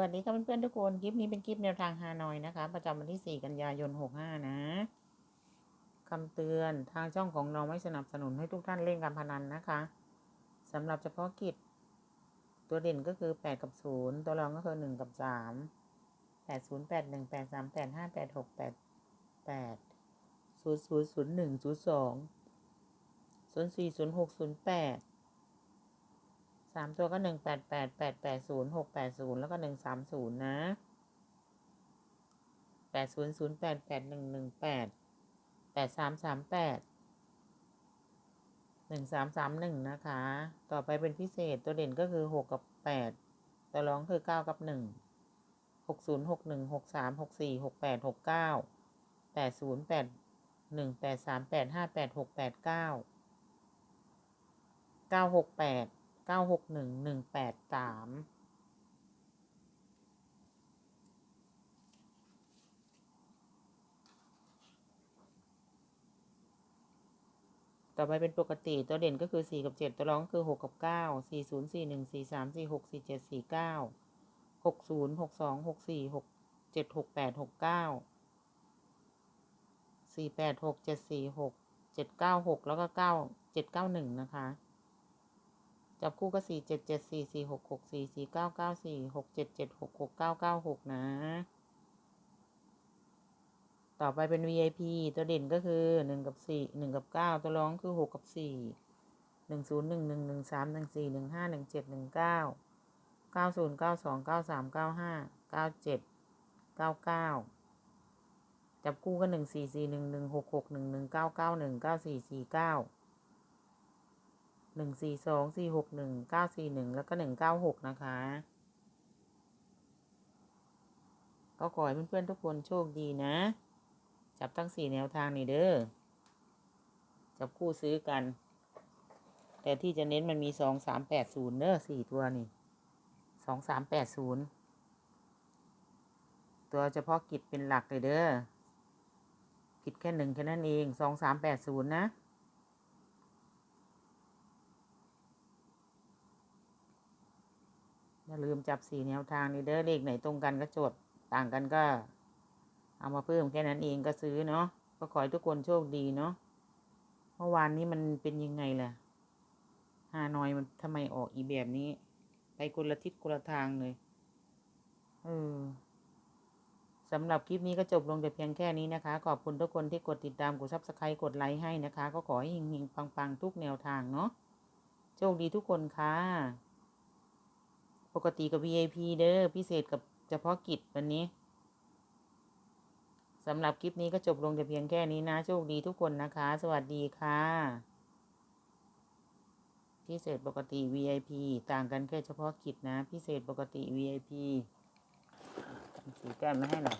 วัสดีค่ะเพื่อนๆทุกคน คลิปนี้เป็นคลิปแนวทางฮานอยนะคะ ประจำวันที่ 4 กันยายน 65 นะคำเตือนทางช่องของเราไม่สนับสนุนให้ทุกท่านเล่นการพนันนะคะสำหรับเฉพาะกิจ ตัวเด่นก็คือ 8 กับ 0 ตัวรองก็คือ 1 กับ 3 8 0 8 1 8 3 8 5 8 6 8 8 0 0 0 1 0 2 0 4 0 6 0 8 สามตัวก็หนึ่งแปดแปดแปดแปดศูนย์หกแปดศูนย์แล้วก็หนึ่งสามศูนย์นะแปดศูนย์ศูนย์แปดแปดหนึ่งหนึ่งแปดแปดสามสามแปดหนึ่งสามสามหนึ่งนะคะ ต่อไปเป็นพิเศษตัวเด่นก็คือหกกับแปดตัวรองคือเก้ากับหนึ่งหกศูนย์หกหนึ่งหกสามหกสี่หกแปดหกเก้าแปดศูนย์แปดหนึ่งแปดสามแปดห้าแปดหกแปดเก้าเก้าหกแปด เก้าหกหนึ่งหนึ่งแปดสามต่อไปเป็นปกติตัวเด่นก็คือสี่กับเจ็ดตัวร้องคือหกกับเก้าสี่ศูนย์สี่หนึ่งสี่สามสี่หกสี่เจ็ดสี่เก้าหกศูนย์หกสองหกสี่หกเจ็ดหกแปดหกเก้าสี่แปดหกเจ็ดสี่หกเจ็ดเก้าหกแล้วก็เก้าเจ็ดเก้าหนึ่งนะคะ จับคู่ก็สี่เจ็ดเจ็ดสี่สี่หกหกสี่สี่เก้าเก้าสี่หกเจ็ดเจ็ดหกหกเก้าเก้าหกนะ ต่อไปเป็น VIP ตัวเด่นก็คือหนึ่งกับสี่หนึ่งกับเก้าตัวร้องคือหกกับสี่หนึ่งศูนย์หนึ่งหนึ่งหนึ่งสามหนึ่งสี่หนึ่งห้าหนึ่งเจ็ดหนึ่งเก้าเก้าศูนย์เก้าสองเก้าสามเก้าห้าเก้าเจ็ดเก้าเก้าจับคู่ก็หนึ่งสี่สี่หนึ่งหนึ่งหกหกหนึ่งหนึ่งเก้าเก้าหนึ่งเก้าสี่สี่เก้า หนึ่งสี่สองสี่หกหนึ่งเก้าสี่หนึ่งแล้วก็หนึ่งเก้าหกนะคะ ก็ขอให้เพื่อนๆทุกคนโชคดีนะ จับทั้งสี่แนวทางนี่เด้อ จับคู่ซื้อกัน แต่ที่จะเน้นมันมีสองสามแปดศูนย์เด้อสี่ตัวนี่สองสามแปดศูนย์ตัวเฉพาะกิจเป็นหลักเลยเด้อกิจแค่หนึ่งแค่นั้นเองสองสามแปดศูนย์นะ อย่าลืมจับสี่แนวทางนี่เด้อเลขไหนตรงกันก็จดต่างกันก็ เอามาเพิ่มแค่นั้นเองก็ซื้อเนาะก็ขอให้ทุกคนโชคดีเนาะเมื่อวานนี้มันเป็นยังไงล่ะฮานอยมันทำไมออกอีแบบนี้ ไปคนละทิศคนละทางเลยเออสำหรับคลิปนี้ก็จบลงแต่เพียงแค่นี้นะคะ ขอบคุณทุกคนที่กดติดตาม กดซับสไครต์กดไลค์ให้นะคะ ก็ขอให้หิงๆปัง ๆ ทุกแนวทางเนาะ โชคดีทุกคนค่ะ ปกติกับ VIP เด้อพิเศษกับเฉพาะกิจวันนี้สำหรับคลิปนี้ก็จบลงแต่เพียงแค่นี้นะ โชคดีทุกคนนะคะ สวัสดีค่ะพิเศษปกติ VIP ต่างกันแค่เฉพาะกิจนะ พิเศษปกติ VIP สีแก้มมาให้หน่อย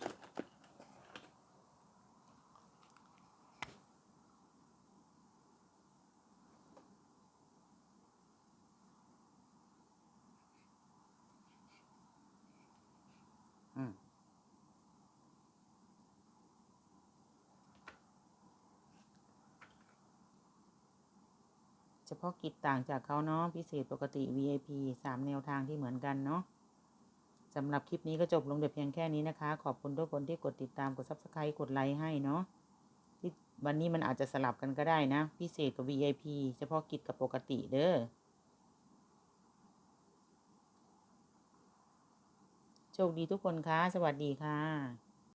เฉพาะกิจต่างจากเขาเนาะพิเศษปกติ VIP สามแนวทางที่เหมือนกันเนาะสำหรับคลิปนี้ก็จบลงแต่เพียงแค่นี้นะคะ ขอบคุณทุกคนที่กดติดตามกด Subscribe กดไลค์ให้เนาะที่วันนี้มันอาจจะสลับกันก็ได้นะ พิเศษกับ VIP เฉพาะกิจกับปกติเด้อโชคดีทุกคนคะสวัสดีค่ะ